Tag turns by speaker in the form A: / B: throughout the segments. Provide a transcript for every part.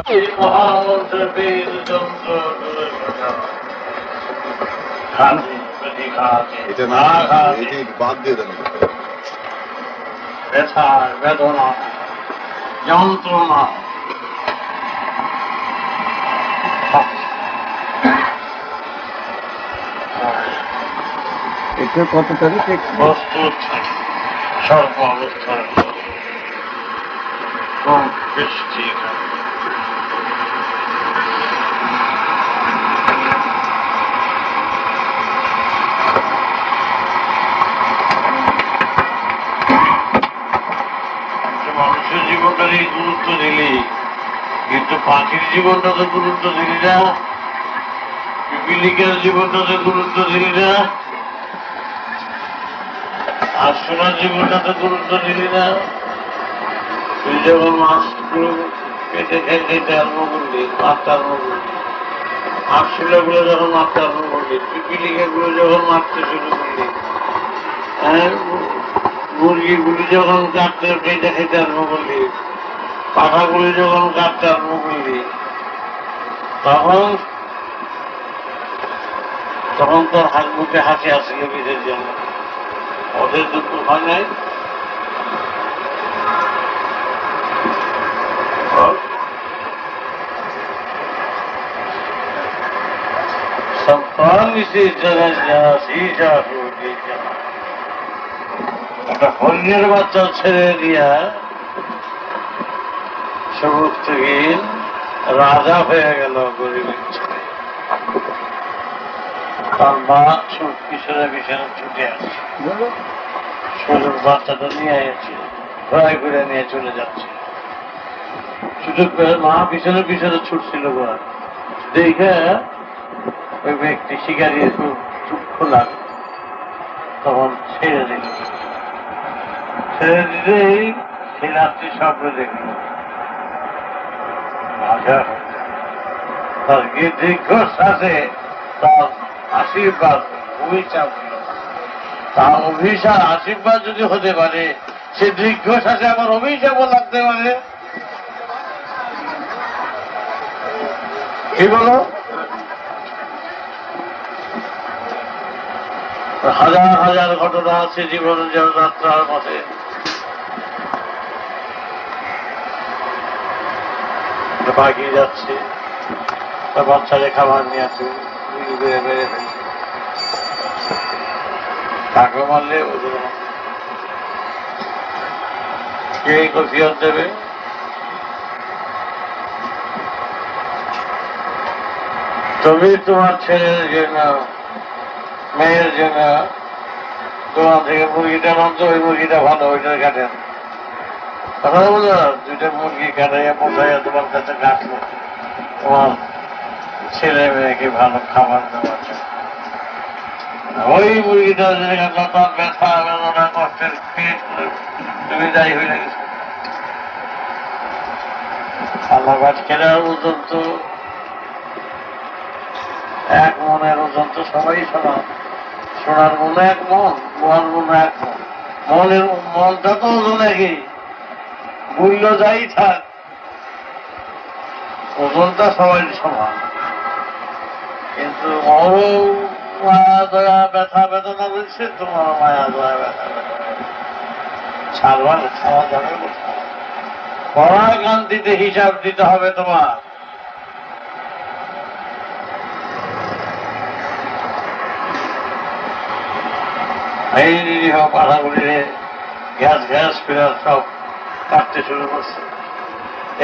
A: মহামন্ত্র বীর যন্ত্র খাচ্ছি প্রতি খাচ্ছি
B: এটা
A: না
B: না
A: খাচ্ছি
B: এটা একটু বাদ দিয়ে দেন
A: ব্যথা বেদনা যন্ত্রণা
C: এটা কত তারিখ
A: প্রস্তুত সর্ব অবস্থায় খুব বৃষ্টি মানুষের জীবনটারই গুরুত্ব দিলি। কিন্তু পাখির জীবনটাতে গুরুত্ব দিলি না। পিপিলিকার জীবনটাতে গুরুত্ব দিলি না। আর সোনার জীবনটাতে গুরুত্ব দিলি না। তুই যখন মাছগুলো কেটে খেতে আরম্ভ করলি মারতে আরম্ভ করলি। আটশোলাগুলো যখন মারতে আরম্ভ করলি পিপিলিকাগুলো যখন মারতে শুরু করলি হ্যাঁ মুরগিগুলি যখন কাটতে, কেটে খেতে আরম্ভ করলি। পাখাগুলি যখন কাটতে আরম্ভ করলি তখন তখন তোর হাত মুখে হাসি আসছিল বিদের জন্য ওদের দুঃখ হয় নাই संतान से जरा जरा सीजा हो गया একটা হরিণের বাচ্চা ছেড়ে দিয়া থেকে রাজা হয়ে গেল গরিবের তার মা কিশোরে বিশালে ছুটে আসছে সুযোগ বাচ্চাটা নিয়ে এসেছে ঘোড়ায় ঘুরে নিয়ে চলে যাচ্ছে। সুযোগ পেয়ে মা পিছনে পিছনে ছুটছিল দেখে ওই ব্যক্তি শিকারি চুপ লাগে তখন ছেড়ে দিল। ছেড়ে দিলেই সেই রাত্রি স্বপ্ন দেখল। দীর্ঘ শ্বাসে তার আশীর্বাদ তার অভিশাপ, আশীর্বাদ যদি হতে পারে, সে দীর্ঘ শ্বাসে আমার অভিশাপও লাগতে পারে। কি বলো? হাজার হাজার ঘটনা আছে জীবনের যেন যাত্রার পথে। পাখি যাচ্ছে। তার বাচ্চারে খাবার নিয়ে উড়ে বেড়ে তাকে মারলে কে কফিয়ত দেবে? তুমি তোমার ছেলের জন্য, মেয়ের জন্য তোমার থেকে মুরগিটা নামতো ওই মুরগিটা ভালো, ওইটার কাটেন কথা বলো দুইটা মুরগি কাটাইয়া পোষাইয়া তোমার কাছে কাটলো তোমার ছেলে মেয়েকে ভালো খাবার দেওয়ার ওই মুরগিটা যদি তার ব্যথা, বেদনা, কষ্টের পেট তুমি যাই হয়ে গেছো। আল্লাহ কেনার পর্যন্ত এক মনের ওজন তো সবাই সমান সোনার মনে এক মন মন মনে এক মন। মনের মনটা তো ওজন একই। মূল্য যাই থাক ওজনটা সবাই সমান। কিন্তু বড় মায়া দয়া ব্যথা বেদনা বলছে, তোমার মায়া দয়া ব্যথা বেদনা ছাড়বা না ছাড়া যাবে? পরাকান্তিতে হিসাব দিতে হবে তোমার। এই নিরীহ পাড়াগুলিরে গ্যাস গ্যাস ফেরার সব কাটতে শুরু করছে।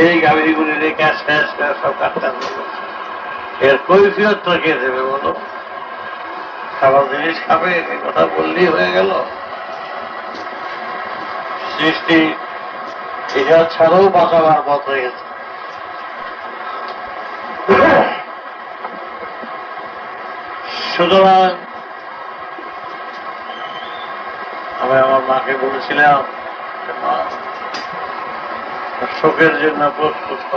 A: এই গাভীগুলিরে গ্যাস গ্যাস করে সব কাটতে শুরু করছে এর কৈফিয়তটা কে দেবে বলো? খাবার জিনিস খাবে এই কথা বললেই হয়ে গেল। সৃষ্টি এটা ছাড়াও বাঁচাবার পথ হয়ে গেছে সুতরাং আমি আমার মাকে বলেছিলাম, মা শোকের জন্য প্রস্তুত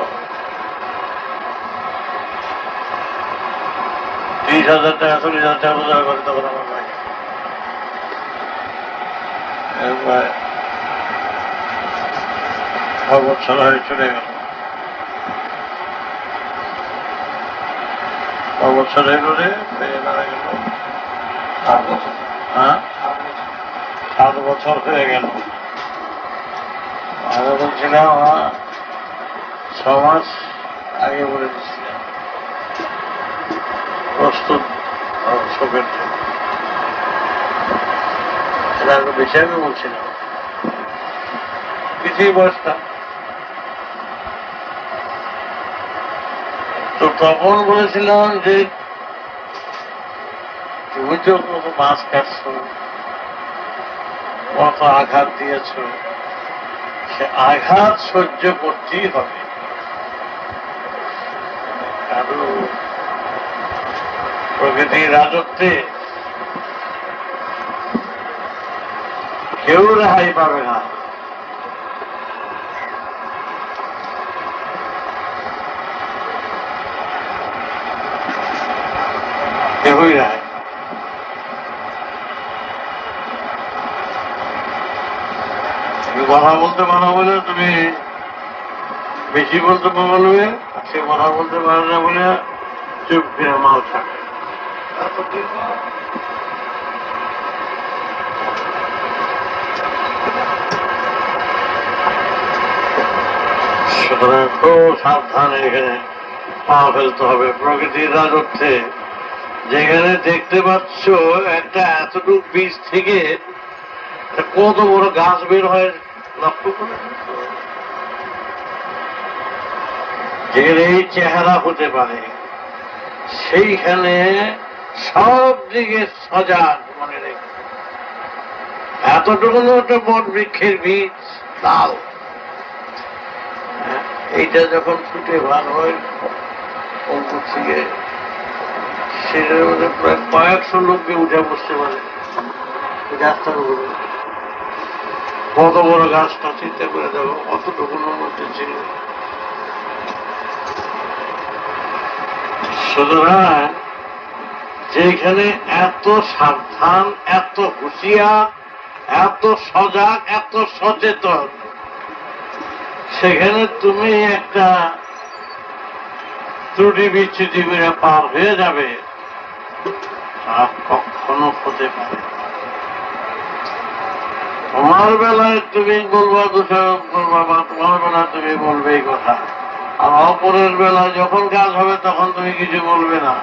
A: তিরিশ হাজার টাকা চল্লিশ হাজার টাকা রোজগার করে তখন আমার লাগে ছ বছর হয়ে চলে গেল। ছ বছর হইল রে মারা গেল। সাত বছর। হ্যাঁ? সাত বছর হয়ে গেল। আমি বলছিলাম আমার ছ মাস আগে বলে দিচ্ছিলাম প্রস্তুত শোকের জন্য। এটা আমি বেশি আমি বলছিলাম। কিছুই বয়সটা। তো তখন বলেছিলাম যে, তুমি তো কত মাছ কাটছো কত আঘাত দিয়েছ। সে আঘাত সহ্য করতেই হবে। কারণ প্রকৃতির রাজত্বে কেউ রেহাই পাবে না কেউই রেহাই তুমি কথা বলতে পারো বলে তুমি বেশি বলতে বলবে সে কথা বলতে পারে না বলে চুপ ফিরে মাল থাকে সুতরাং খুব সাবধানে এখানে পা ফেলতে হবে। প্রকৃতির রাজত্বে যেখানে দেখতে পাচ্ছ একটা এতটুক বীজ থেকে কত বড় গাছ বের হয় লক্ষ্য করে এই চেহারা হতে পারে। সেইখানে সব দিকে সজাগ মনে রেখে। এতটুকু একটা বট বৃক্ষের বীজ হ্যাঁ, এইটা যখন ফুটে ভার হয় অঙ্কুর থেকে সেটার মধ্যে প্রায় কয়েকশো লোককে উঠে বসতে পারে। গাছটার উপরে। কত বড় গাছটা চিন্তা করে দেখো অতটুকুর মধ্যে ছিল সুতরাং যেখানে এত সাবধান, এত হুঁশিয়ার, এত সজাগ, এত সচেতন, সেখানে তুমি একটা ত্রুটি বিচ্ছুতি করে পার হয়ে যাবে তা কখনো হতে পারে না। তোমার বেলায় তুমি বলবা দোষারোপ করবা বা তোমার বেলায় তুমি বলবে এই কথা। আর অপরের বেলায় যখন কাজ হবে তখন তুমি কিছু বলবে না।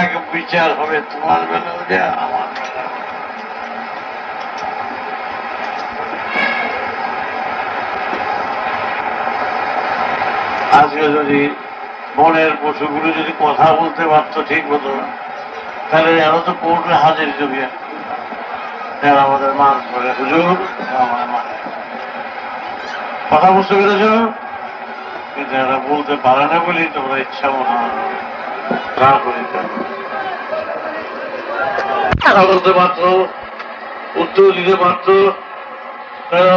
A: এক বিচার হবে তোমার বেলাও যে আমার। আজকে যদি বনের পশুগুলো যদি কথা বলতে পারতো ঠিক মতো, তাহলে এরা তো কোর্টে হাজির এরা আমাদের মান করে হুজুর কথা বুঝতে পেরেছ? কিন্তু এরা বলতে পারে না বলি তোমরা ইচ্ছা মনে না বলতে পারত, উত্তর দিতে পারত।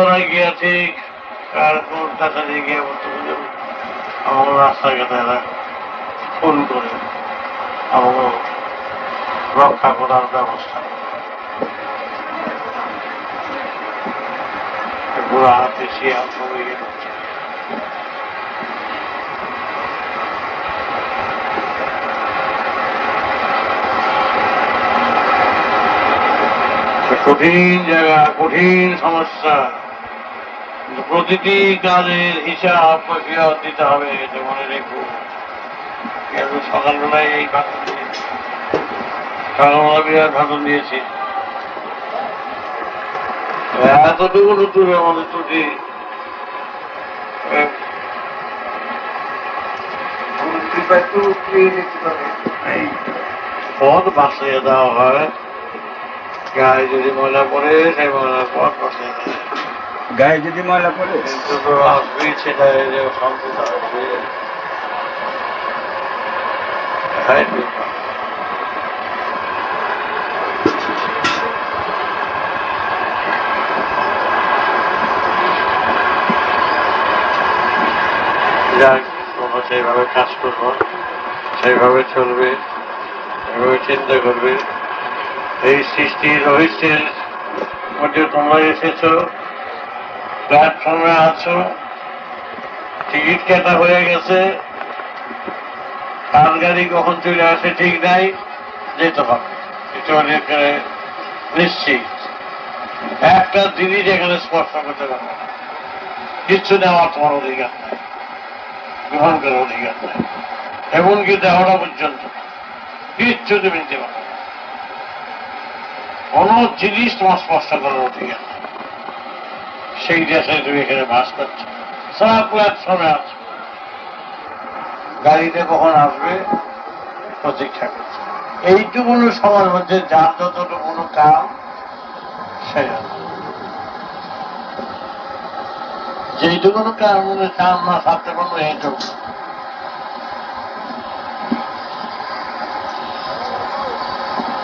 A: ওরা গিয়া ঠিক, আর কোন টাকা দিয়ে গিয়ে বলতে আমার রাস্তাঘাটে এরা ফোন করে আমাকে রক্ষা করার ব্যবস্থা। বুড়া হাতে শিয়া সবাই কঠিন জায়গা, কঠিন সমস্যা। প্রতিটি কাজের হিসাব প্রক্রিয়া দিতে হবে এটা মনে রেখো। সকালবেলায় এই ভাষণ দিয়েছি সকালবেলা বিরাট ভাষণ দিয়েছি। এতটুকু দূরে আমাদের ত্রুটি এই পথ বাঁচিয়ে দেওয়া হয়। গায়ে যদি ময়লা পড়ে সেই ময়লার পথ বাঁচিয়ে দেয়
B: গায়ে যদি ময়লা পড়ে
A: সেইভাবে কাজ করব সেইভাবে চলবে এইভাবে চিন্তা করবে। এই সৃষ্টি রহস্যের মধ্যে তোমরা এসেছ। প্ল্যাটফর্মে আছো, টিকিট কাটা হয়ে গেছে, কার গাড়ি কখন চলে আসে ঠিক নাই, যেতে হবে। এটা অনেক নিশ্চিত। একটা জিনিস এখানে স্পর্শ করতে পারবে না। কিচ্ছু নেওয়ার তোমার অধিকার নাই। গ্রহণ করার অধিকার নাই। এমনকি দেওয়াটা পর্যন্ত কিচ্ছু তুমি নিতে কোনো জিনিস তোমার স্পর্শ করার অধিকার নেই। সেই দেশে তুমি এখানে বাস করছ। সারা প্ল্যাটফর্মে আছো গাড়িতে কখন আসবে প্রতীক্ষা করছে এইটুকুনো সময়ের মধ্যে যার যতটুকুনো কাম সেরে নাও। যেইটুকুনো কাম মানে কাম না থাকতে পারব এইটুকু।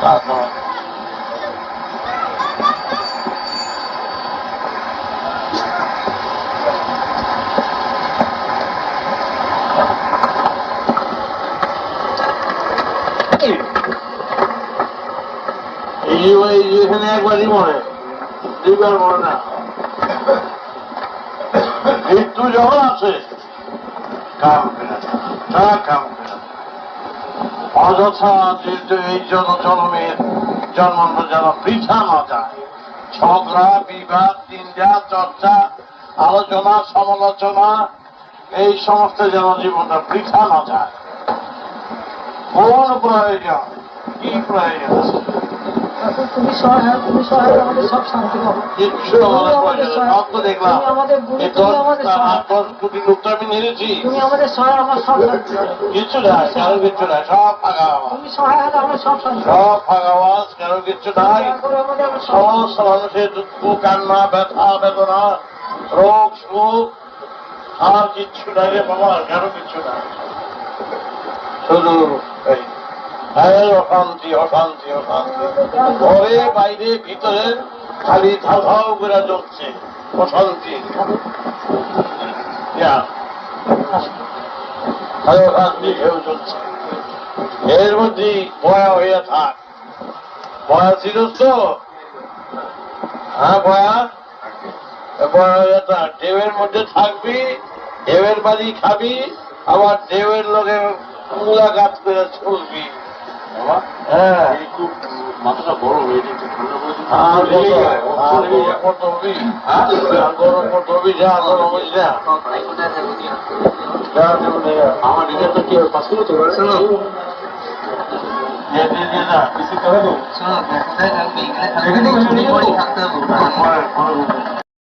A: তারপর এই ওই এখানে একবারই মরে দুইবার মরে না। মৃত্যু যখন আছে কাম তা কাম অযথা এই জন জন্মের জন্ম যেন বৃথা না যায়। ঝগড়া, বিবাদ, নিন্দা, চর্চা, আলোচনা, সমালোচনা, এই সমস্ত যেন জীবনটা বৃথা না যায়। কোন প্রয়োজন? কি প্রয়োজন? আছে
C: ঠাকুর তুমি সহায় তুমি সহায় আমাদের সব শান্তি পাবো তুমি আমাদের গুরু, তুমি আমাদের তুমি আমাদের সহায় আমার সব শান্তি পাবো
A: কিচ্ছু কারও কিচ্ছু নাই সব ফাঁকা
C: তুমি সহায় হলে আমরা সব শান্তি
A: সব ফাঁকা আওয়াজ কারও কিচ্ছু নাই। সমস্ত মানুষের দুঃখ কান্না ব্যথা বেদনা রোগ সুখ আর কিচ্ছু নাই রে বাবা কারও কিচ্ছু নাই। শুধু অশান্তি অশান্তি অশান্তি ঘরে বাইরে ভিতরে খালি ধাও ধাও করে অশান্তি অশান্তি চলছে এর মধ্যে বয়া হইয়া থাক বয়া ছিল তো হ্যাঁ বয়া বয়া হইয়া থাক ঢেউয়ের মধ্যে থাকবি ঢেউয়ের বাড়ি খাবি আবার ঢেউয়ের লোকে মুলাকাত করে চলবি হ্যাঁ
B: মাথাটা বড় হয়ে গেছে ঠান্ডা পড়ে
A: আর গরম করতে হবি? হ্যাঁ? হবি, যা গরম।
B: আমার রিজাল্টটা কি হবে পাস করব তো
A: দে, দে,